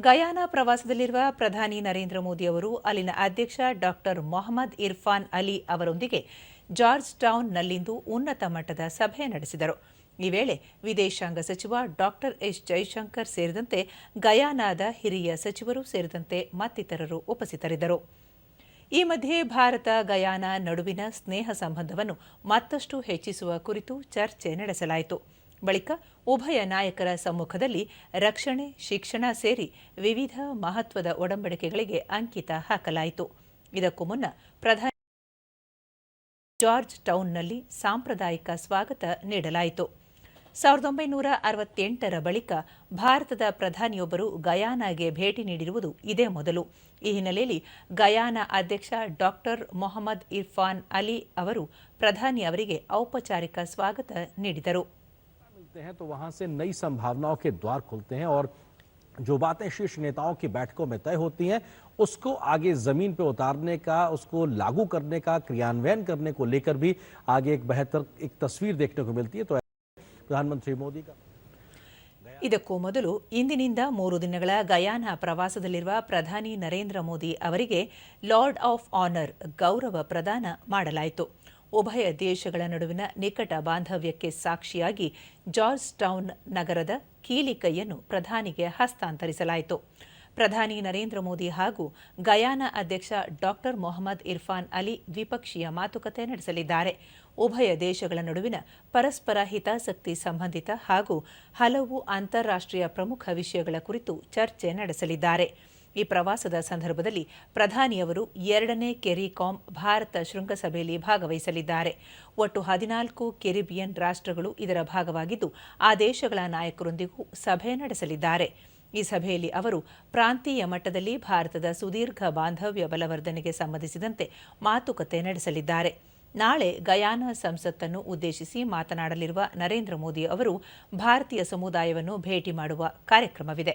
Guyana ಪ್ರವಾಸದಲ್ಲಿರುವ ಪ್ರಧಾನಿ ನರೇಂದ್ರ ಮೋದಿ ಅವರು, ಅಲ್ಲಿನ ಅಧ್ಯಕ್ಷ ಡಾಕ್ಟರ್ ಮೊಹಮ್ಮದ್ ಇರ್ಫಾನ್ ಅಲಿ ಅವರೊಂದಿಗೆ ಜಾರ್ಜ್ ಟೌನ್ನಲ್ಲಿಂದು ಉನ್ನತ ಮಟ್ಟದ ಸಭೆ ನಡೆಸಿದರು. ಈ ವೇಳೆ ವಿದೇಶಾಂಗ ಸಚಿವ ಡಾಕ್ಟರ್ ಎಸ್ ಜೈಶಂಕರ್ ಸೇರಿದಂತೆ ಗಯಾನಾದ ಹಿರಿಯ ಸಚಿವರು ಸೇರಿದಂತೆ ಮತ್ತಿತರರು ಉಪಸ್ಥಿತರಿದ್ದರು. ಈ ಮಧ್ಯೆ ಭಾರತ, ಗಯಾನಾ ನಡುವಿನ ಸ್ನೇಹ ಸಂಬಂಧವನ್ನು ಮತ್ತಷ್ಟು ಹೆಚ್ಚಿಸುವ ಕುರಿತು ಚರ್ಚೆ ನಡೆಸಲಾಯಿತು. ಬಳಿಕ ಉಭಯ ನಾಯಕರ ಸಮ್ಮುಖದಲ್ಲಿ ರಕ್ಷಣೆ, ಶಿಕ್ಷಣ ಸೇರಿ ವಿವಿಧ ಮಹತ್ವದ ಒಡಂಬಡಿಕೆಗಳಿಗೆ ಅಂಕಿತ ಹಾಕಲಾಯಿತು. ಇದಕ್ಕೂ ಮುನ್ನ ಪ್ರಧಾನಿ ಜಾರ್ಜ್ ಟೌನ್ನಲ್ಲಿ ಸಾಂಪ್ರದಾಯಿಕ ಸ್ವಾಗತ ನೀಡಲಾಯಿತು. ಸಾವಿರದ ಒಂಬೈನೂರ ಅರವತ್ತೆಂಟರ ಬಳಿಕ ಭಾರತದ ಪ್ರಧಾನಿಯೊಬ್ಬರು ಗಯಾನಾಗೆ ಭೇಟಿ ನೀಡಿರುವುದು ಇದೇ ಮೊದಲು. ಈ ಹಿನ್ನೆಲೆಯಲ್ಲಿ ಗಯಾನಾ ಅಧ್ಯಕ್ಷ ಡಾಕ್ಟರ್ ಮೊಹಮ್ಮದ್ ಇರ್ಫಾನ್ ಅಲಿ ಅವರು ಪ್ರಧಾನಿ ಅವರಿಗೆ ಔಪಚಾರಿಕ ಸ್ವಾಗತ ನೀಡಿದರು. मिलते हैं तो वहां से नई संभावनाओं के द्वार खुलते हैं और जो बातें शीर्ष नेताओं की बैठकों में तय होती हैं उसको आगे जमीन पे उतारने का उसको लागू करने का क्रियान्वयन करने को लेकर भी आगे एक बेहतर एक तस्वीर देखने को मिलती है तो प्रधानमंत्री मोदी का ಇದಕ್ಕೂ ಮೊದಲು ಇಂದಿನಿಂದ ಮೂರು ದಿನಗಳ ಗಯಾನಾ ಪ್ರವಾಸದಲ್ಲಿರುವ ಪ್ರಧಾನಿ ನರೇಂದ್ರ ಮೋದಿ ಅವರಿಗೆ ಲಾರ್ಡ್ ಆಫ್ ಆನರ್ ಗೌರವ ಪ್ರದಾನ ಮಾಡಲಾಯಿತು ಉಭಯ ದೇಶಗಳ ನಡುವಿನ ನಿಕಟ ಬಾಂಧವ್ಯಕ್ಕೆ ಸಾಕ್ಷಿಯಾಗಿ ಜಾರ್ಜ್ ಟೌನ್ ನಗರದ ಕೀಲಿಕೈಯನ್ನು ಪ್ರಧಾನಿಗೆ ಹಸ್ತಾಂತರಿಸಲಾಯಿತು. ಪ್ರಧಾನಿ ನರೇಂದ್ರ ಮೋದಿ ಹಾಗೂ ಗಯಾನಾ ಅಧ್ಯಕ್ಷ ಡಾಕ್ಟರ್ ಮೊಹಮ್ಮದ್ ಇರ್ಫಾನ್ ಅಲಿ ದ್ವಿಪಕ್ಷೀಯ ಮಾತುಕತೆ ನಡೆಸಲಿದ್ದಾರೆ. ಉಭಯ ದೇಶಗಳ ನಡುವಿನ ಪರಸ್ಪರ ಹಿತಾಸಕ್ತಿ ಸಂಬಂಧಿತ ಹಾಗೂ ಹಲವು ಅಂತಾರಾಷ್ಟ್ರೀಯ ಪ್ರಮುಖ ವಿಷಯಗಳ ಕುರಿತು ಚರ್ಚೆ ನಡೆಸಲಿದ್ದಾರೆ. ಈ ಪ್ರವಾಸದ ಸಂದರ್ಭದಲ್ಲಿ ಪ್ರಧಾನಿಯವರು ಎರಡನೇ ಕೆರಿಕಾಂ ಭಾರತ ಶೃಂಗಸಭೆಯಲ್ಲಿ ಭಾಗವಹಿಸಲಿದ್ದಾರೆ. ಒಟ್ಟು ಹದಿನಾಲ್ಕು ಕೆರಿಬಿಯನ್ ರಾಷ್ಟ್ರಗಳು ಇದರ ಭಾಗವಾಗಿದ್ದು, ಆ ದೇಶಗಳ ನಾಯಕರೊಂದಿಗೂ ಸಭೆ ನಡೆಸಲಿದ್ದಾರೆ. ಈ ಸಭೆಯಲ್ಲಿ ಅವರು ಪ್ರಾಂತೀಯ ಮಟ್ಟದಲ್ಲಿ ಭಾರತದ ಸುದೀರ್ಘ ಬಾಂಧವ್ಯ ಬಲವರ್ಧನೆಗೆ ಸಂಬಂಧಿಸಿದಂತೆ ಮಾತುಕತೆ ನಡೆಸಲಿದ್ದಾರೆ. ನಾಳೆ ಗಯಾನ ಸಂಸತ್ತನ್ನು ಉದ್ದೇಶಿಸಿ ಮಾತನಾಡಲಿರುವ ನರೇಂದ್ರ ಮೋದಿ ಅವರು ಭಾರತೀಯ ಸಮುದಾಯವನ್ನು ಭೇಟಿ ಮಾಡುವ ಕಾರ್ಯಕ್ರಮವಿದೆ.